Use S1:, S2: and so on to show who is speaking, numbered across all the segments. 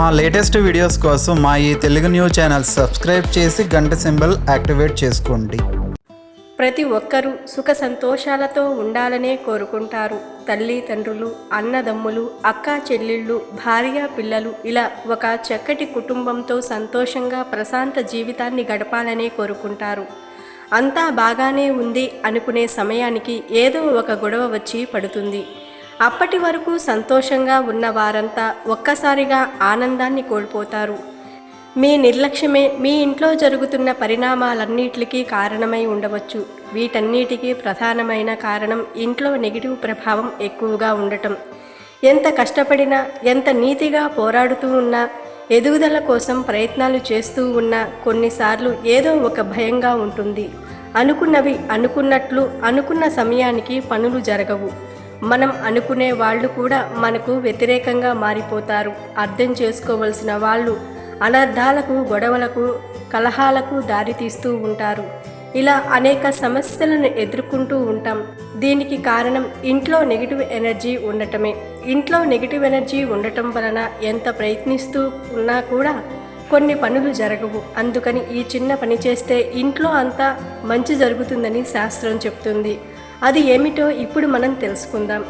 S1: మా latest videos కోసం మా ఈ తెలుగు న్యూస్ ఛానల్ సబ్స్క్రైబ్ చేసి గంట సింబల్ యాక్టివేట్ చేసుకోండి.
S2: ప్రతి ఒక్కరూ సుఖ సంతోషాలతో ఉండాలనే కోరుకుంటారు. తల్లి తండ్రులు అన్నదమ్ములు అక్కా చెల్లెళ్ళు భార్య పిల్లలు ఇలా ఒక చక్కటి కుటుంబంతో సంతోషంగా ప్రశాంత జీవితాన్ని గడపాలనే కోరుకుంటారు. అంతా బాగానే ఉంది అనుకునే సమయానికి ఏదో ఒక గొడవ వచ్చి పడుతుంది. అప్పటి వరకు సంతోషంగా ఉన్న వారంతా ఒక్కసారిగా ఆనందాన్ని కోల్పోతారు. మీ నిర్లక్ష్యమే మీ ఇంట్లో జరుగుతున్న పరిణామాలన్నిటికీ కారణమై ఉండవచ్చు. వీటన్నిటికీ ప్రధానమైన కారణం ఇంట్లో నెగిటివ్ ప్రభావం ఎక్కువగా ఉండటం. ఎంత కష్టపడినా ఎంత నీతిగా పోరాడుతూ ఉన్నా ఎదుగుదల కోసం ప్రయత్నాలు చేస్తూ ఉన్నా కొన్నిసార్లు ఏదో ఒక భయంగా ఉంటుంది. అనుకున్నవి అనుకున్నట్లు అనుకున్న సమయానికి పనులు జరగవు. మనం అనుకునే వాళ్ళు కూడా మనకు వ్యతిరేకంగా మారిపోతారు. అర్థం చేసుకోవలసిన వాళ్ళు అనర్థాలకు గొడవలకు కలహాలకు దారితీస్తూ ఉంటారు. ఇలా అనేక సమస్యలను ఎదుర్కొంటూ ఉంటాం. దీనికి కారణం ఇంట్లో నెగిటివ్ ఎనర్జీ ఉండటమే. ఇంట్లో నెగిటివ్ ఎనర్జీ ఉండటం వలన ఎంత ప్రయత్నిస్తూ ఉన్నా కూడా కొన్ని పనులు జరగవు. అందుకని ఈ చిన్న పని చేస్తే ఇంట్లో అంతా మంచి జరుగుతుందని శాస్త్రం చెప్తుంది. అది ఏమిటో ఇప్పుడు మనం తెలుసుకుందాం.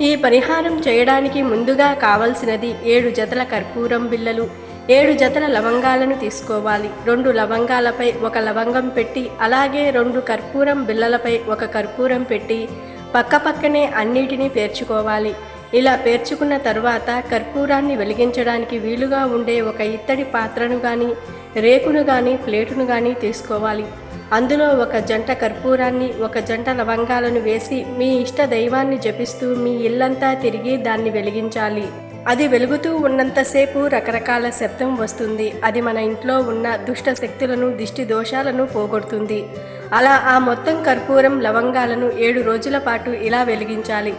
S2: ఈ పరిహారం చేయడానికి ముందుగా కావలసినది ఏడు జతల కర్పూరం బిళ్ళలు ఏడు జతల లవంగాలను తీసుకోవాలి. రెండు లవంగాలపై ఒక లవంగం పెట్టి అలాగే రెండు కర్పూరం బిళ్ళలపై ఒక కర్పూరం పెట్టి పక్కపక్కనే అన్నిటినీ పేర్చుకోవాలి. ఇలా పేర్చుకున్న తర్వాత కర్పూరాన్ని వెలిగించడానికి వీలుగా ఉండే ఒక ఇత్తడి పాత్రను కానీ రేకును కానీ ప్లేటును కానీ తీసుకోవాలి. అందులో ఒక జంట కర్పూరాన్ని ఒక జంట లవంగాలను వేసి మీ ఇష్ట దైవాన్ని జపిస్తూ మీ ఇల్లంతా తిరిగి దాన్ని వెలిగించాలి. అది వెలుగుతూ ఉన్నంతసేపు రకరకాల శబ్దం వస్తుంది. అది మన ఇంట్లో ఉన్న దుష్ట శక్తులను దిష్టి దోషాలను పోగొడుతుంది. అలా ఆ మొత్తం కర్పూరం లవంగాలను ఏడు రోజుల పాటు ఇలా వెలిగించాలి.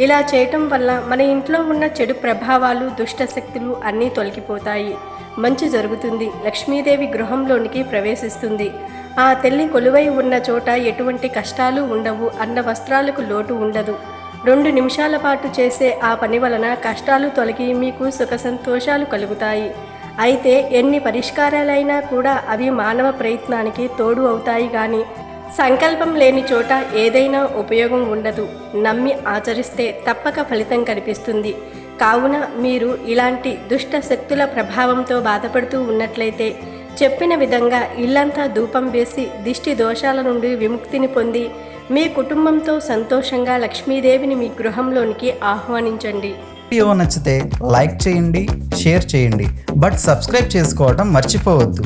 S2: ఇలా చేయటం వల్ల మన ఇంట్లో ఉన్న చెడు ప్రభావాలు దుష్ట శక్తులు అన్నీ తొలగిపోతాయి. మంచి జరుగుతుంది. లక్ష్మీదేవి గృహంలోనికి ప్రవేశిస్తుంది. ఆ తల్లి కొలువై ఉన్న చోట ఎటువంటి కష్టాలు ఉండవు. అన్న వస్త్రాలకు లోటు ఉండదు. రెండు నిమిషాల పాటు చేసే ఆ పని వలన కష్టాలు తొలగి మీకు సుఖ సంతోషాలు కలుగుతాయి. అయితే ఎన్ని పరిష్కారాలైనా కూడా అవి మానవ ప్రయత్నానికి తోడు అవుతాయి కానీ సంకల్పం లేని చోట ఏదైనా ఉపయోగం ఉండదు. నమ్మి ఆచరిస్తే తప్పక ఫలితం కనిపిస్తుంది. కావున మీరు ఇలాంటి దుష్ట శక్తుల ప్రభావంతో బాధపడుతూ ఉన్నట్లయితే చెప్పిన విధంగా ఇల్లంతా ధూపం వేసి దిష్టి దోషాల నుండి విముక్తిని పొంది మీ కుటుంబంతో సంతోషంగా లక్ష్మీదేవిని మీ గృహంలోనికి ఆహ్వానించండి.
S1: వీడియో నచ్చితే లైక్ చేయండి షేర్ చేయండి. బట్ సబ్స్క్రైబ్ చేసుకోవడం మర్చిపోవద్దు.